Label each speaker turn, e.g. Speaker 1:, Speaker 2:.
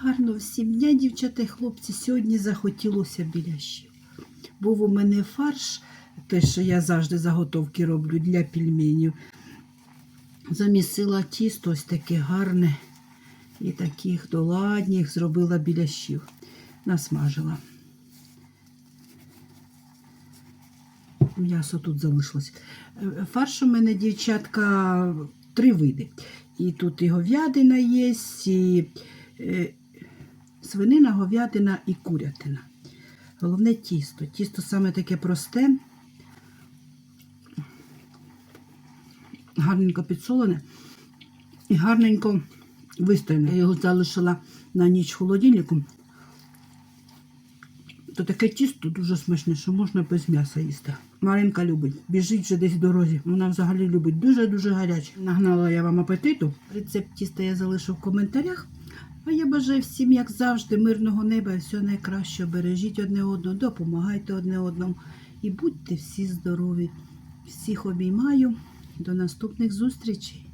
Speaker 1: Гарно всім дня, дівчата і хлопці. Сьогодні захотілося біляшів. Був у мене фарш, те, що я завжди заготовки роблю для пельменів. Замісила тісто ось таке гарне і таких доладніх зробила біляшів. Насмажила. М'ясо тут залишилось. Е, Фарш у мене, дівчатка, три види. І тут і говядина є, і е, свинина, говядина і курятина. Головне тісто. Тісто саме таке просте, гарненько підсолене і гарненько вистояне. Я його залишила на ніч в холодильнику. То таке тісто дуже смачне, що можна без м'яса їсти. Маринка любить, біжить вже десь в дорозі. Вона взагалі любить дуже-дуже гаряче. Нагнала я вам апетиту. Рецепт тіста я залишу в коментарях. А я бажаю всім, як завжди, мирного неба і всього найкращого. Бережіть одне одного, допомагайте одне одному і будьте всі здорові. Всіх обіймаю. До наступних зустрічей.